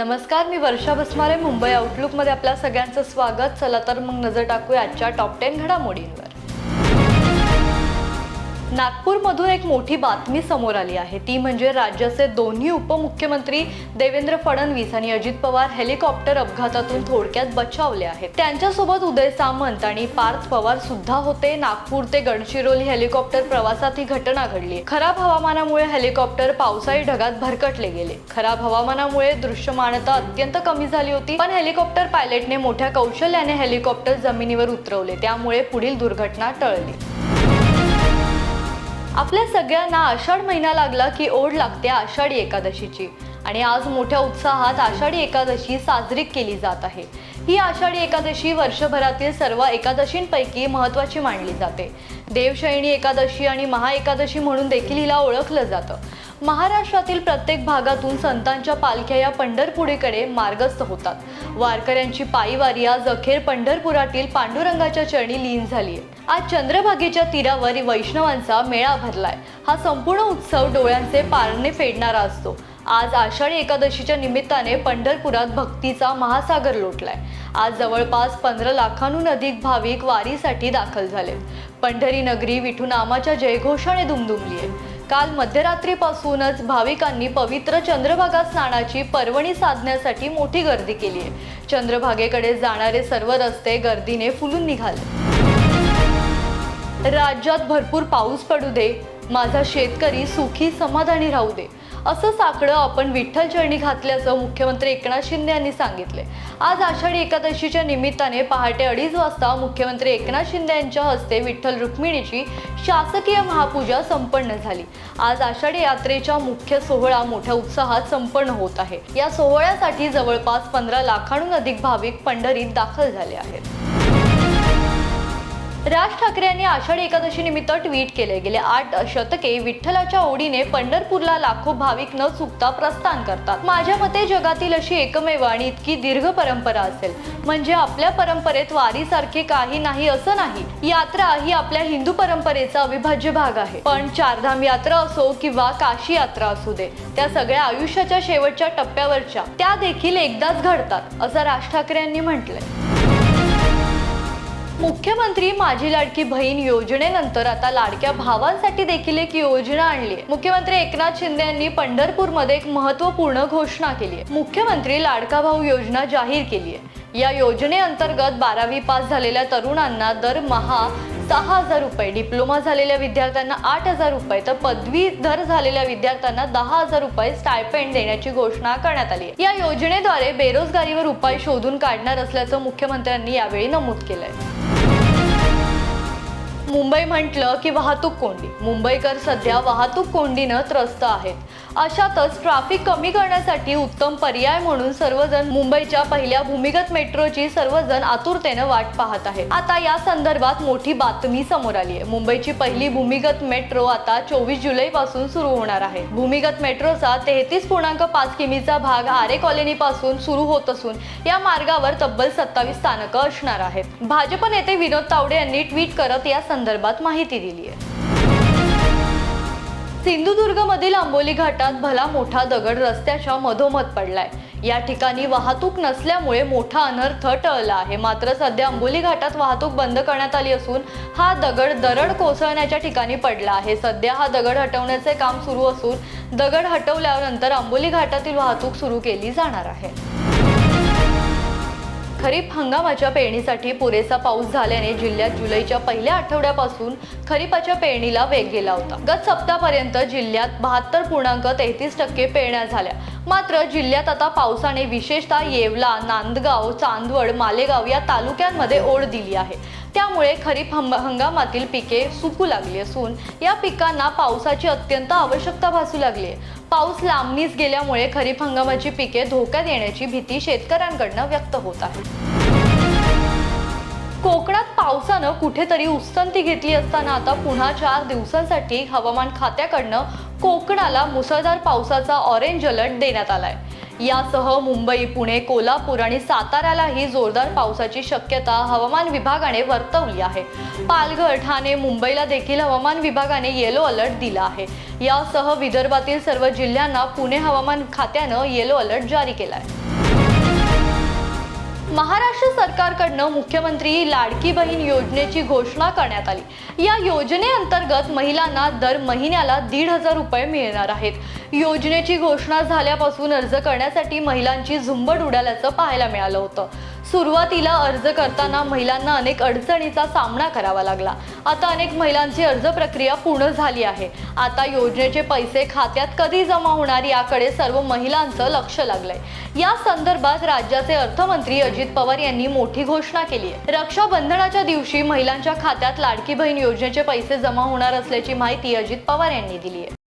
नमस्कार मी वर्षा बसमारे मुंबई आउटलुकमध्ये आपल्या सगळ्यांचं स्वागत. चला तर मग नजर टाकूया आजच्या टॉप टेन घडामोडींवर. नागपूरमधून एक मोठी बातमी समोर आली आहे. ती म्हणजे राज्याचे दोन्ही उपमुख्यमंत्री देवेंद्र फडणवीस आणि अजित पवार हेलिकॉप्टर अपघातातून थोडक्यात बचावले आहेत. त्यांच्यासोबत उदय सामंत आणि पार्थ पवार सुद्धा होते. नागपूर ते गडचिरोली हेलिकॉप्टर प्रवासात ही घटना घडली. खराब हवामानामुळे हेलिकॉप्टर पावसाळी ढगात भरकटले गेले. खराब हवामानामुळे दृश्यमानता अत्यंत कमी झाली होती. पण हेलिकॉप्टर पायलटने मोठ्या कौशल्याने हेलिकॉप्टर जमिनीवर उतरवले. त्यामुळे पुढील दुर्घटना टळली. आपल्या सगळ्यांना आषाढ महिना लागला की ओढ लागते आषाढी एकादशीची. आणि आज मोठ्या उत्साहात आषाढी एकादशी साजरी केली जात आहे. ही आषाढी एकादशी वर्षभरातील सर्व एकादशींपैकी महत्त्वाची मानली जाते. देवशयणी एकादशी आणि महाएकादशी म्हणून देखील हिला ओळखलं जातं. महाराष्ट्रातील प्रत्येक भागातून संतांच्या पालख्या या पंढरपुरीकडे मार्गस्थ होतात. वारकऱ्यांची पायीवारी आज अखेर पंढरपुरातील पांडुरंगाच्या चरणी लीन झाली आहे आज चंद्रभागेच्या तीरावर वैष्णवांचा मेळा भरलाय. हा संपूर्ण उत्सव डोळ्यांचे पारणे फेडणारा असतो. आज आषाढी एकादशीच्या निमित्ताने पंढरपुरात भक्तीचा महासागर लोटलाय. आज जवळपास पंधरा लाखांहून अधिक भाविक वारीसाठी दाखल झाले. पंढरी नगरी विठूनामाच्या जयघोषाने दुमदुमली आहे. काल मध्यरात्रीपासूनच भाविकांनी पवित्र चंद्रभागा स्नानाची पर्वणी साधण्यासाठी मोठी गर्दी केली आहे. चंद्रभागेकडे जाणारे सर्व रस्ते गर्दीने फुलून निघाले. राज्यात भरपूर पाऊस पडू दे माझा शेतकरी सुखी समाधानी राहू दे असं साकडं आपण विठ्ठल चरणी घातल्याचं मुख्यमंत्री एकनाथ शिंदे यांनी सांगितले. आज आषाढी एकादशीच्या निमित्ताने पहाटे अडीच वाजता मुख्यमंत्री एकनाथ शिंदे यांच्या हस्ते विठ्ठल रुक्मिणीची शासकीय महापूजा संपन्न झाली. आज आषाढी यात्रेच्या मुख्य सोहळा मोठ्या उत्साहात संपन्न होत आहे. या सोहळ्यासाठी जवळपास पंधरा लाखांहून अधिक भाविक पंढरीत दाखल झाले आहेत. राज ठाकरे यांनी आषाढी एकादशी निमित्त ट्विट केले. गेले आठ शतके विठ्ठलाच्या ओढीने पंढरपूरला लाखो भाविक न चुकता प्रस्थान करतात. माझ्या मते जगातील अशी एकमेव आणि इतकी दीर्घ परंपरा असेल. म्हणजे आपल्या परंपरेत वारीसारखे काही नाही असं नाही. यात्रा ही आपल्या हिंदू परंपरेचा अविभाज्य भाग आहे. पण चारधाम यात्रा असो किंवा काशी यात्रा असू दे त्या सगळ्या आयुष्याच्या शेवटच्या टप्प्यावरच्या त्या देखील एकदाच घडतात असं राज ठाकरे यांनी म्हटलंय. मुख्यमंत्री माझी लाडकी बहीण योजनेनंतर आता लाडक्या भावांसाठी देखील एक योजना आणली आहे. मुख्यमंत्री एकनाथ शिंदे यांनी पंढरपूरमध्ये एक महत्त्वपूर्ण घोषणा केली आहे. मुख्यमंत्री लाडका भाऊ योजना जाहीर केली आहे. या योजनेअंतर्गत बारावी पास झालेल्या तरुणांना दरमहा सहा हजार रुपये डिप्लोमा झालेल्या विद्यार्थ्यांना आठ हजार रुपये तर पदवीधर झालेल्या विद्यार्थ्यांना दहा हजार रुपये स्टायपेंड देण्याची घोषणा करण्यात आली या योजनेद्वारे बेरोजगारीवर उपाय शोधून काढणार असल्याचं मुख्यमंत्र्यांनी यावेळी नमूद केलंय. मुंबई म्हटलं की वाहतूक कोंडी. मुंबईकर सध्या वाहतूक कोंडीनं त्रस्त आहेत. अशातच ट्रॅफिक कमी करण्यासाठी उत्तम पर्याय म्हणून सर्वजण मुंबईच्या पहिल्या भूमिगत मेट्रोची सर्वजण आतुरतेनं वाट पाहत आहेत. आता या संदर्भात मोठी बातमी समोर आली आहे. मुंबईची पहिली भूमिगत मेट्रो आता चोवीस जुलै पासून सुरू होणार आहे. भूमिगत मेट्रोचा तेहतीस पूर्णांक पाच किमीचा भाग आरे कॉलनी पासून सुरू होत असून या मार्गावर तब्बल सत्तावीस स्थानकं असणार आहेत. भाजप नेते विनोद तावडे यांनी ट्विट करत या संदर्भात माहिती दिली आहे. सिंधुदुर्गमधील आंबोली घाटात भला मोठा दगड रस्त्याच्या मधोमध पडलाय. या ठिकाणी वाहतूक नसल्यामुळे मोठा अनर्थ टळला आहे. मात्र सध्या आंबोली घाटात वाहतूक बंद करण्यात आली असून हा दगड दरड कोसळण्याच्या ठिकाणी पडला आहे. सध्या हा दगड हटवण्याचे काम सुरू असून दगड हटवल्यानंतर आंबोली घाटातील वाहतूक सुरू केली जाणार आहे. खरीप हंगामाच्या पेरणीसाठी पुरेसा पाऊस झाल्याने जिल्ह्यात जुलैच्या पहिल्या आठवड्यापासून खरीपाच्या पेरणीला वेग गेला होता. गत सप्ताहापर्यंत जिल्ह्यात बहात्तर पूर्णांक तेहतीस टक्के पेरण्या झाल्या. मात्र जिल्ह्यात आता पावसाने विशेषतः येवला नांदगाव चांदवड मालेगाव या तालुक्यांमध्ये ओढ दिली आहे. त्यामुळे खरीप हंगामातील पिके सुकू लागली असून या पिकांना पावसाची अत्यंत आवश्यकता भासू लागली आहे. पाऊस लांबणीच गेल्यामुळे खरीप हंगामाची पिके धोक्यात येण्याची भीती शेतकऱ्यांकडनं व्यक्त होत आहे. कोकणात पावसानं कुठेतरी उत्संती घेतली असताना आता पुन्हा चार दिवसांसाठी हवामान खात्याकडनं कोकणाला मुसळधार पावसाचा ऑरेंज अलर्ट देण्यात आलाय. यासह मुंबई पुणे कोल्हापूर आणि साताऱ्यालाही जोरदार पावसाची शक्यता हवामान विभागाने वर्तवली आहे. पालघर ठाणे मुंबईला देखील हवामान विभागाने येलो अलर्ट दिला आहे. यासह विदर्भातील सर्व जिल्ह्यांना पुणे हवामान खात्यानं येलो अलर्ट जारी केला आहे महाराष्ट्र सरकारकडनं मुख्यमंत्री लाडकी बहीण योजनेची घोषणा करण्यात आली. या योजनेअंतर्गत महिलांना दर महिन्याला दीड हजार रुपये मिळणार आहेत. योजनेची घोषणा झाल्यापासून अर्ज करण्यासाठी महिलांची झुंबड उडाल्याचं पाहायला मिळालं होतं. सुरुवातीला अर्ज करताना महिलांना अनेक अडचणीचा सामना करावा लागला. आता अनेक महिलांची अर्ज प्रक्रिया पूर्ण झाली आहे. आता योजनेचे पैसे खात्यात कधी जमा होणार याकडे सर्व महिलांचं लक्ष लागलंय. या संदर्भात राज्याचे अर्थमंत्री अजित पवार यांनी मोठी घोषणा केली आहे. रक्षाबंधनाच्या दिवशी महिलांच्या खात्यात लाडकी बहीण योजनेचे पैसे जमा होणार असल्याची माहिती अजित पवार यांनी दिली आहे.